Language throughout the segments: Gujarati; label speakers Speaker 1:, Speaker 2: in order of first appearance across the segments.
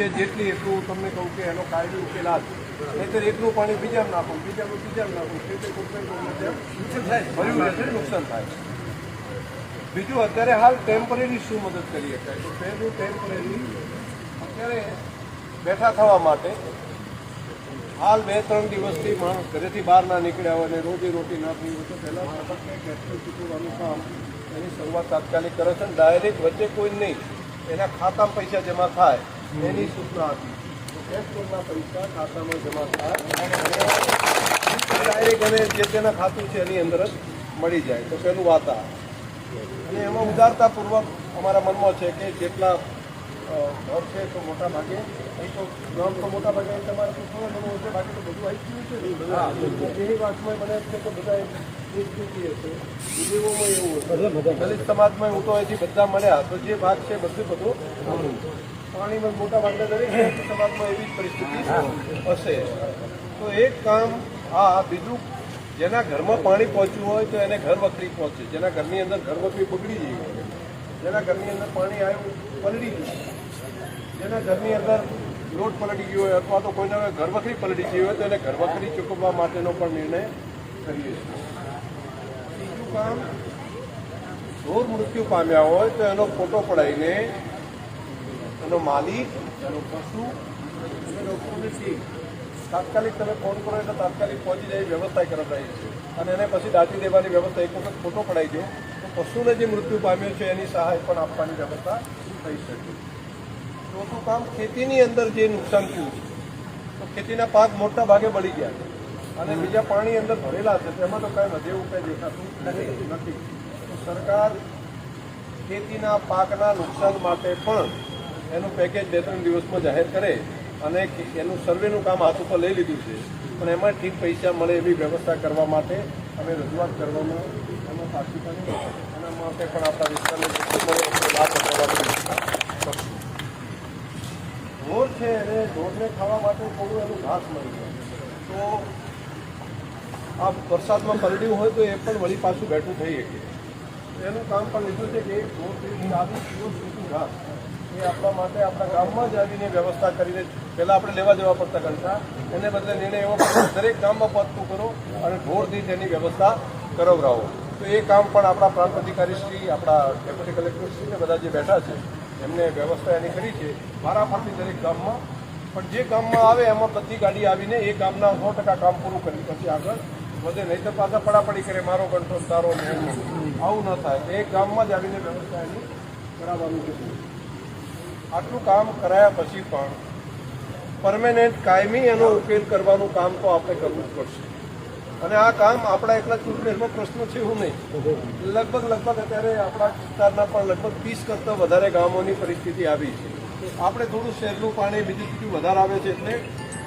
Speaker 1: છે જેટલી એટલું તમને કહું કે એનો કાયમી ઉકેલ આ એટલું એકનું પાણી બીજામાં નાખું બીજાનું બીજામાં નાખું. તે તે નુકસાન ભર્યું રહેશે નુકસાન થાય. બીજું અત્યારે હાલ ટેમ્પરરી શું મદદ કરી શકાય તો પહેલું ટેમ્પરરી અત્યારે બેઠા થવા માટે હાલ બે ત્રણ દિવસથી માણસ ઘરેથી બહાર ના નીકળ્યા હોય અને રોજી રોટી ના થઈ હોય તો પહેલાં તબક્કે ગેસનું ચૂકવવાનું કામ એની શરૂઆત તાત્કાલિક કરે છે ડાયરેક્ટ વચ્ચે કોઈ નહીં. એના ખાતામાં પૈસા જમા થાય. એની સૂચના હતી તો ગેસના પૈસા ખાતામાં જમા થાય. ડાયરેક્ટ એને જે તેના ખાતું છે એની અંદર જ મળી જાય. તો પેલું વાત અને એમાં ઉદારતાપૂર્વક અમારા મનમાં છે કે જેટલા ઘર છે તો મોટા ભાગે અહીં તો ગામ તો મોટા ભાગે તમારે તો થોડું ઘણું બાકી તો બધું આવી ગયું છે ને? એની વાતમાં મને છે કે બધા એક સ્થિતિ હશે એવું દલિત સમાજમાં હું તો અહીંથી બધા મળ્યા તો જે ભાગ છે બધું બધું પાણીમાં મોટા ભાગના દરેક સમાજમાં એવી જ પરિસ્થિતિ હશે. તો એક કામ આ બીજું જેના ઘરમાં પાણી પહોંચ્યું હોય તો એને ઘર વખરી પહોંચે. જેના ઘરની અંદર ઘર વખરી બગડી જઈ હોય. જેના ઘરની અંદર પાણી આવ્યું પલડી ગયું. જેના ઘરની અંદર લોટ પલટી ગયો હોય અથવા તો કોઈને ઘર વખરી પલટી ગઈ હોય તો એને ઘર વખરી ચૂકવવા માટેનો પણ નિર્ણય કરીએ છીએ. બીજું કામ ઢોર મૃત્યુ પામ્યા હોય તો એનો ફોટો પડાવીને એનો માલિક એનો પશુ, અને ડૉક્ટરની ટીમ તાત્કાલિક તમે ફોન કરો એટલે તાત્કાલિક પહોંચી જાય વ્યવસ્થા કરાવડાવી છે અને એને પછી દાટી દેવાની વ્યવસ્થા એક વખત ફોટો પડાઈ ગયો તો પશુને જે મૃત્યુ પામ્યો છે એની સહાય પણ આપવાની વ્યવસ્થા થઈ શકે. ચોથું કામ ખેતીની અંદર જે નુકસાન થયું છે, તો ખેતીના પાક મોટા ભાગે બળી ગયા છે. અને બીજા પાણી અંદર ભરેલા છે, તેમાં તો કાંઈ વધે એવું કંઈ દેખાતું નથી. તો સરકાર ખેતીના પાકના નુકસાન માટે પણ એનું પેકેજ બે ત્રણ દિવસમાં જાહેર કરે અને એનું સર્વેનું કામ હાથ ઉપર લઈ લીધું છે. પણ એમાં ઠીક પૈસા મળે એવી વ્યવસ્થા કરવા માટે અમે રજૂઆત કરવામાં એમાં સાચી કરી એના માટે પણ આપણા વિસ્તારને જેટલી મળે લાભ આપવાની ઢોર છે. એને ઢોરને ખાવા માટે થોડું એનું ઘાસ મળી જાય. તો આ વરસાદમાં પલડ્યું હોય તો એ પણ વળી પાછું બેઠું થઈ શકે. એનું કામ પણ લીધું છે કે એક ઢોર આવી ઘાસ એ આપણા માટે આપણા ગામમાં જ આવીને વ્યવસ્થા કરીને પહેલાં આપણે લેવા જવા પડતા કરતા. એને બદલે નિર્ણય એવો કર્યો દરેક ગામમાં પહોંચતું કરો અને ઢોર દીઠ એની વ્યવસ્થા કરાવરાવો. તો એ કામ પણ આપણા પ્રાંત અધિકારી શ્રી, આપણા ડેપ્યુટી કલેક્ટરશ્રીને બધા જે બેઠા છે, એમને વ્યવસ્થા એની કરી છે, વારાફરતી દરેક ગામમાં. પણ જે ગામમાં આવે એમાં બધી ગાડી આવીને એ ગામના સો ટકા કામ પૂરું કરી, પછી આગળ વધે. નહીં તો પાછા પડાપડી કરે, મારો કંટ્રોલ, તારો આવું ન થાય. એ ગામમાં જ આવીને વ્યવસ્થા એની કરાવવાનું છે. આટલું કામ કરાયા પછી પણ પરમેનન્ટ કાયમી એનો ઉકેલ કરવાનું કામ તો આપણે કરવું જ પડશે. અને આ કામ આપણા એકલા ચૂંટણીનો પ્રશ્ન છે એવું નહીં. લગભગ લગભગ અત્યારે આપણા વિસ્તારના પણ લગભગ ત્રીસ કરતાં વધારે ગામોની પરિસ્થિતિ આવી છે. આપણે થોડું શહેરનું પાણી બીજું બીજું વધારે આવે છે એટલે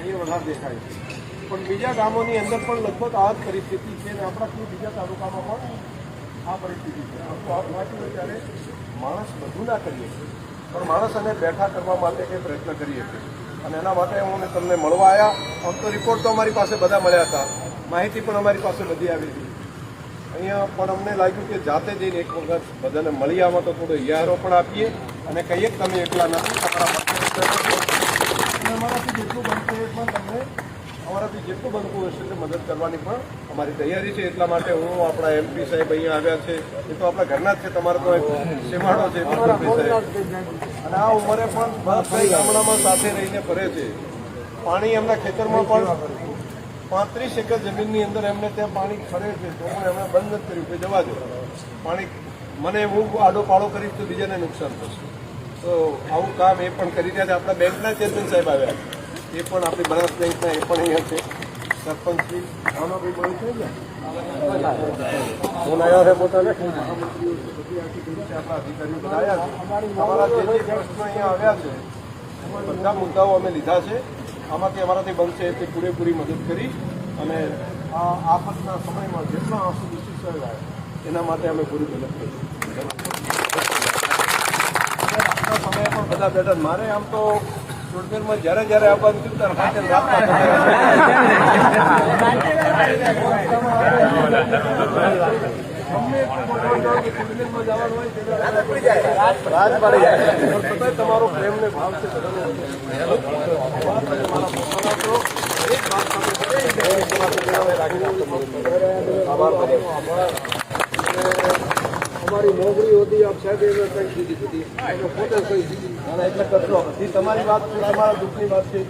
Speaker 1: એ વધારે દેખાય છે. પણ બીજા ગામોની અંદર પણ લગભગ આ જ પરિસ્થિતિ છે અને આપણા કોઈ બીજા તાલુકામાં પણ આ પરિસ્થિતિ છે. આપણું આ વાંચ્યું ત્યારે માણસ બધું ના કરીએ. પણ માણસ એને બેઠા કરવા માટે કંઈ પ્રયત્ન કરીએ છીએ. અને એના માટે હું તમને મળવા આવ્યા આમ તો રિપોર્ટ તો અમારી પાસે બધા મળ્યા હતા. માહિતી પણ અમારી પાસે બધી આવી હતી. અહીંયા પણ અમને લાગ્યું કે જાતે જઈને એક વખત બધાને મળી આવવા તો થોડો હિયારો પણ આપીએ અને કહીએ તમે એકલા નથી, તમારા માટે અમારાથી જેટલું બનશે એ પણ તમને અમારાથી જેટલું બનતું હશે તે મદદ કરવાની પણ અમારી તૈયારી છે. એટલા માટે હું આપણા એમપી સાહેબ અહીંયા આવ્યા છે. એ તો આપણા ઘરના જ છે. તમારો તો એક સીમાડો છે અને આ ઉંમરે પણ બધા ગામડામાં સાથે રહીને ફરે છે. પાણી એમના ખેતરમાં પણ પાંત્રીસ એકર જમીનની અંદર એમને ત્યાં પાણી ખરે છે. તો પણ એમણે બંધ જ કર્યું. કે જવા દો. પાણી મને હું આડો પાડો કરીશ તો બીજાને નુકસાન થશે. તો આવું કામ એ પણ કરી રહ્યા છે. આપણા બેંકના ચેરમેન સાહેબ આવ્યા એ પણ આપણી બનાસ બેંકના એ પણ અહીંયા છે. સરપંચ શ્રી આનો ભાઈ બળી થઈ ગયા? ફોન આવ્યો છે પોતાને? છે અધિકારીઓ બધા આવ્યા છે. અમારા જે અહીંયા આવ્યા છે બધા મુદ્દાઓ અમે લીધા છે. આમાંથી અમારાથી બનશે તે પૂરેપૂરી મદદ કરી અને આફતના સમયમાં જેટલા આંસુ દૂષિત થયેલા એના માટે અમે પૂરી મદદ કરીશું સમયે પણ બધા બેઠા મારે આમ તો ચૂંટણીમાં જ્યારે જ્યારે આવવાનું થયું ત્યારે તેને રાત તમારો પ્રેમ ને ભાવ છે આભાર. અમારી મોગડી હતી આપ સાહેબ એને કંઈ દીધી દીધી અમે પોતે કંઈ દીધી એટલે કરશો બધી તમારી વાત છે તમારા દુઃખની વાત છે.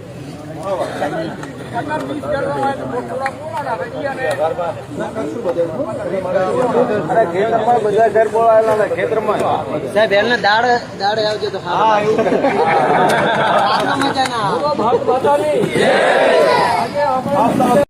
Speaker 2: સાહેબ એમને દાડ દાડે આવજો તો મજા ના આવે
Speaker 1: આપતા